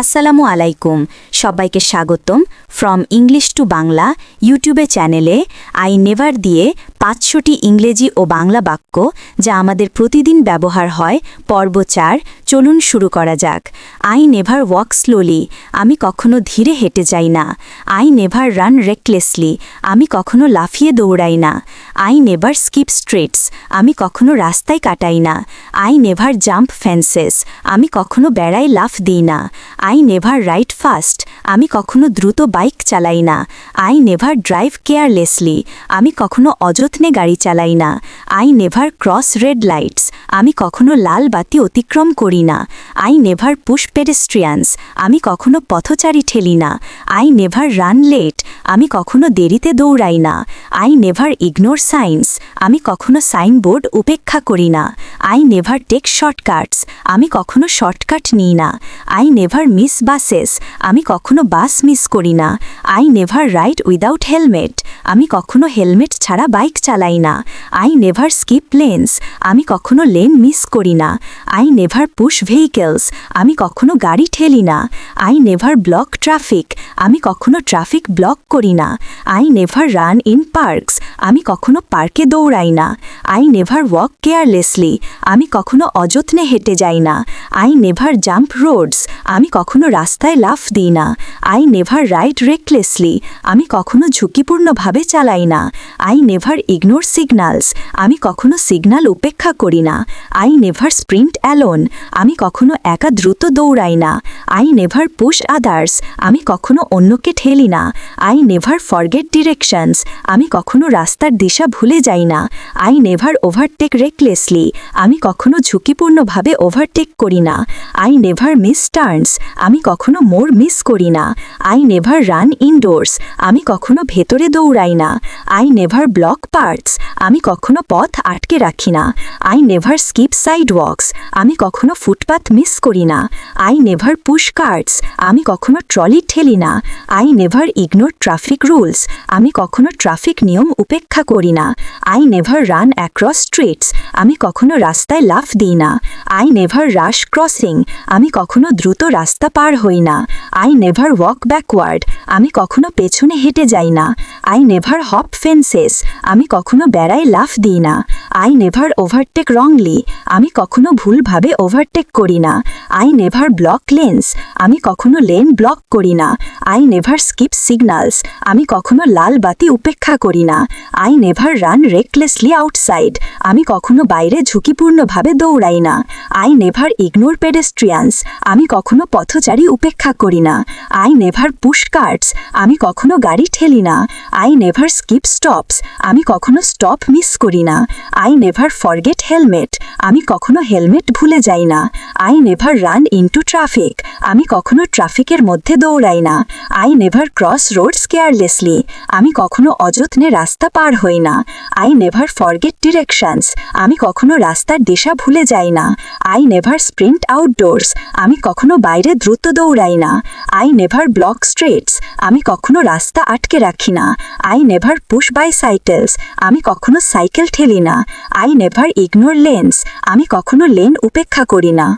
আসসালামু আলাইকুম। সবাইকে স্বাগতম ফ্রম ইংলিশ টু বাংলা ইউটিউবে চ্যানেলে আই নেভার দিয়ে পাঁচশোটি ইংরেজি ও বাংলা বাক্য যা আমাদের প্রতিদিন ব্যবহার হয়। পর্ব চার, চলুন শুরু করা যাক। আই নেভার ওয়াক স্লোলি, আমি কখনো ধীরে হেঁটে যাই না। আই নেভার রান রেকলেসলি, আমি কখনো লাফিয়ে দৌড়াই না। আই নেভার স্কিপ স্ট্রিটস, আমি কখনো রাস্তায় কাটাই না। আই নেভার জাম্প ফেন্সেস, আমি কখনো বেড়ায় লাফ দিই না। আই নেভার রাইড ফাস্ট, আমি কখনো দ্রুত বাইক চালাই না। আই নেভার ড্রাইভ কেয়ারলেসলি, আমি কখনো অযত্নে গাড়ি চালাই না। I never cross red lights আমি কখনো লাল বাতি অতিক্রম করি না। আই নেভার পুশ পেডেস্ট্রিয়ান্স আমি কখনো পথচারী ঠেলি না। আই নেভার রান লেট আমি কখনো দেরিতে দৌড়াই না। আই নেভার ইগনোর সাইন্স আমি কখনো সাইনবোর্ড উপেক্ষা করি না। আই নেভার টেক শর্টকাটস আমি কখনো শর্টকাট নিই না। আই নেভার মিস বাসেস আমি কখনো বাস মিস করি না। I never ride without helmet আমি কখনো হেলমেট ছাড়া বাইক চালাই না। আই নেভার স্কিপ লেন্স আমি কখনো লেন মিস করি না। আই নেভার পুশ ভেহিকেলস আমি কখনো গাড়ি ঠেলি না। আই নেভার ব্লক ট্রাফিক আমি কখনো ট্রাফিক ব্লক করি না। I never run in parks আমি কখনো পার্কে দৌড়াই না। আই নেভার ওয়াক কেয়ারলেসলি আমি কখনো অযত্নে হেঁটে যাই না। আই নেভার জাম্প রোডস আমি কখনো রাস্তায় লাফ দিই না। আই নেভার রাইড রেকলেসলি আমি কখনো ঝুঁকিপূর্ণভাবে চালাই না। আই নেভার ইগনোর সিগনালস আমি কখনো সিগন্যাল উপেক্ষা করি না। আই নেভার স্প্রিন্ট অ্যালোন আমি কখনো একা দ্রুত দৌড়াই না। আই নেভার পুশ আদার্স আমি কখনো অন্যকে ঠেলি না। I never forget directions. আমি কখনো রাস্তার দিশা ভুলে যাই না। I never overtake recklessly. আমি কখনো ঝুঁকিপূর্ণভাবে ওভারটেক করি না। I never miss turns. আমি কখনো মোর মিস করি না। I never run indoors. আমি কখনো ভেতরে দৌড়াই না। I never block parts. আমি কখনো পথ আটকে রাখি না। I never skip sidewalks আমি কখনো ফুটপাথ মিস করি না। আই নেভার পুশ কার্টস আমি কখনো ট্রলি ঠেলি না। I never ignore traffic rules আমি কখনো ট্রাফিক নিয়ম উপেক্ষা করি না। I never run across streets আমি কখনো রাস্তায় লাফ দিই না। আই নেভার রাশ ক্রসিং আমি কখনো দ্রুত রাস্তা পার হই না। আই নেভার ওয়াক ব্যাকওয়ার্ড আমি কখনো পেছনে হেঁটে যাই না। আই নেভার হপ ফেন্সেস আমি কখনো বেড়ায় লাফ দিই না। আই নেভার ওভারটেক রংলি আমি কখনো ভুলভাবে ওভারটেক করি না। আই নেভার ব্লক লেন্স আমি কখনো লেন ব্লক করি না। আই নেভার স্কিপ সিগনালস আমি কখনো লাল বাতি উপেক্ষা করি না। I never run recklessly outside আমি কখনো বাইরে ঝুঁকিপূর্ণভাবে দৌড়াই না। আই নেভার ইগনোর পেডেস্ট্রিয়ান্স আমি কখনো পথচারী উপেক্ষা করি না। আই নেভার পুশ কার্টস আমি কখনো গাড়ি ঠেলি না। আই নেভার স্কিপ স্টপস আমি কখনো স্টপ মিস করি না। আই নেভার ফরগেট হেলমেট আমি কখনো হেলমেট ভুলে যাই না। I never run into traffic আমি কখনো ট্রাফিকের মধ্যে দৌড়াই না। I never cross roads carelessly আমি কখনো অযত্নে রাস্তা পার হই না। আই নেভার ফরগেট ডিরেকশনস আমি কখনো রাস্তার দিশা ভুলে যাই না। আই নেভার স্প্রিন্ট আউটডোরস আমি কখনো বাইরে দ্রুত দৌড়াই না। আই নেভার ব্লক স্ট্রেটস আমি কখনো রাস্তা আটকে রাখি না। আই নেভার পুশ বাইসাইকেলস আমি কখনো সাইকেল ঠেলি না। আই নেভার ইগনোর লেন্স আমি কখনো লেন উপেক্ষা করি না।